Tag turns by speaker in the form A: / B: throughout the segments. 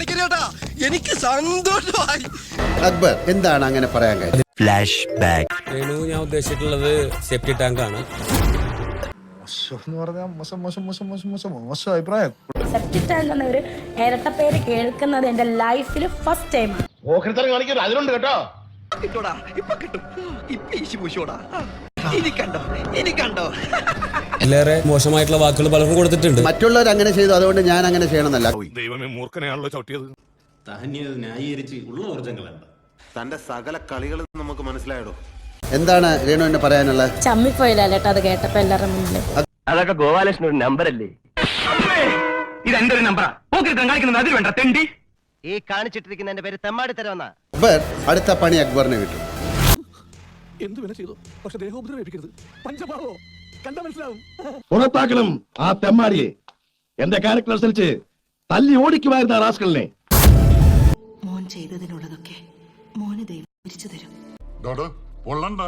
A: പണിക്കരേട്ടാ എനിക്ക് സന്തോഷമായി.
B: അക്ബർ എന്താണ് അങ്ങനെ പറയാൻ കാര്യം?
C: രേണു ഞാൻ ഉദ്ദേശിച്ചിട്ടുള്ളത് സേഫ്റ്റി ടാങ്ക് ആണ്.
D: അഭിപ്രായം
E: സെപ്റ്റിക് ടാങ്ക് എന്ന ഒരു പേര് കേൾക്കുന്നത് എന്റെ ലൈഫിൽ ഫസ്റ്റ് ടൈമാണ്
A: കിട്ടോടാ ഇപ്പൊ കിട്ടും. ഇപ്പൊ ഈശി പൂശോടാ ഇനി കണ്ടോ ഇനി കണ്ടോ.
C: അതിലേറെ മോശമായിട്ടുള്ള വാക്കുകൾ പലർക്കും കൊടുത്തിട്ടുണ്ട്.
B: മറ്റുള്ളവർ അങ്ങനെ ചെയ്തു അതുകൊണ്ട് ഞാൻ അങ്ങനെ ചെയ്യണമെന്നല്ല.
F: ദൈവമേ മൂർഖനെയാണല്ലോ ചവിട്ടിയത്.
G: താന്യത് ന്യായീകരിച്ച് ഉള്ള ഊർജങ്ങളല്ല
H: തന്റെ സകല കളികൾ നമുക്ക് മനസ്സിലായടോ?
B: എന്താണ് രേണു എന്നെ പറയാനുള്ളത്?
E: ചമ്മിപ്പോയില്ല കേട്ടോ അത് കേട്ടപ്പോ എല്ലാവരുടെ മുന്നിൽ
I: അതൊക്കെ ഗോപാലകൃഷ്ണൻ ഒരു നമ്പർ അല്ലേ ഇത് എന്റെ ഒരു നമ്പറാ? പോക്കിരുത്തം കാണിക്കുന്നത് അതിൽ വേണ്ട തെണ്ടി. ഈ കാണിച്ചിട്ടിരിക്കുന്ന എന്റെ പേര് തെമ്മാടി തരവന്നാ
B: അക്ബർ അടുത്ത പണി അക്ബറിനെ വിട്ടു
F: എന്ത് വില ചെയ്തു? പക്ഷെ ദേഹം ഉപദ്രവിക്കരുത് പഞ്ചപാവോ? കണ്ട മനസ്സിലാവും.
J: പുറത്താക്കണം ആ തെമ്മാടിയെ. എന്റെ ക്യാരക്ടർ അനുസരിച്ച് തല്ലി ഓടിക്കുമായിരുന്ന ആ റാസ്കലിനെ.
K: മോൻ ചെയ്തതിനുള്ളതൊക്കെ മോന് ദൈവം തിരിച്ചു തരും.
F: പൊള്ളണ്ട.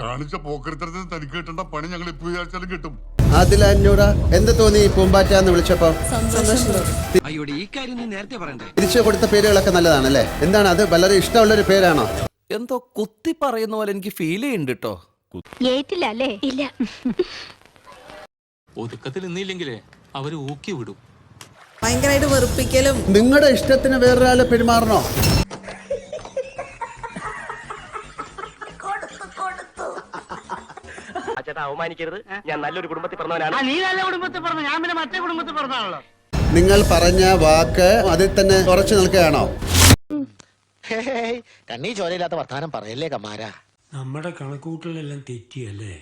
F: കാണിച്ച പോക്കരുത്തരത്തിന് തനിക്ക് കിട്ടേണ്ട പണി ഞങ്ങൾ ഇപ്പൊ വിചാരിച്ചാലും കിട്ടും.
B: അതിൽ അഞ്ഞൂറ എന്ത് തോന്നി പൂമ്പാറ്റ എന്ന് വിളിച്ചപ്പോ?
A: അയ്യോടെ ഈ കാര്യം നീ നേരത്തെ പറയണ്ടേ?
B: തിരിച്ചു കൊടുത്ത പേരുകളൊക്കെ നല്ലതാണല്ലേ? എന്താണ് അത്? വളരെ ഇഷ്ടമുള്ള ഒരു പേരാണോ?
A: എന്തോ കുത്തി പറയുന്ന പോലെ എനിക്ക് ഫീൽ ചെയ്യുന്നുണ്ട് കേട്ടോ
E: ഏറ്റില്ല അല്ലേ ഇല്ല.
G: ഒതുക്കത്തിൽ നിന്നില്ലെങ്കിലേ അവർ ഊക്കി വിടും.
K: ഭയങ്കരമായിട്ട് വെറുപ്പിക്കലും.
B: നിങ്ങളുടെ ഇഷ്ടത്തിന് വേറൊരാളെ പെരുമാറണോ?
I: ചേട്ടാ അവമാനിക്കരുത്. ഞാൻ നല്ലൊരു കുടുംബത്തിൽ പറഞ്ഞവനാണ്. നീ നല്ല കുടുംബത്തിൽ പറഞ്ഞു? ഞാൻ പിന്നെ മറ്റേ കുടുംബത്തിൽ പറഞ്ഞാണല്ലോ
B: നിങ്ങൾ പറഞ്ഞ വാക്ക് അതിൽ തന്നെ ഉറച്ചു നിൽക്കുകയാണോ?
A: കണ്ണീ ചോരയില്ലാത്ത വർത്താനം പറയല്ലേ കമാരാ
C: നമ്മുടെ കണക്കൂട്ടലെല്ലാം തെറ്റിയല്ലേ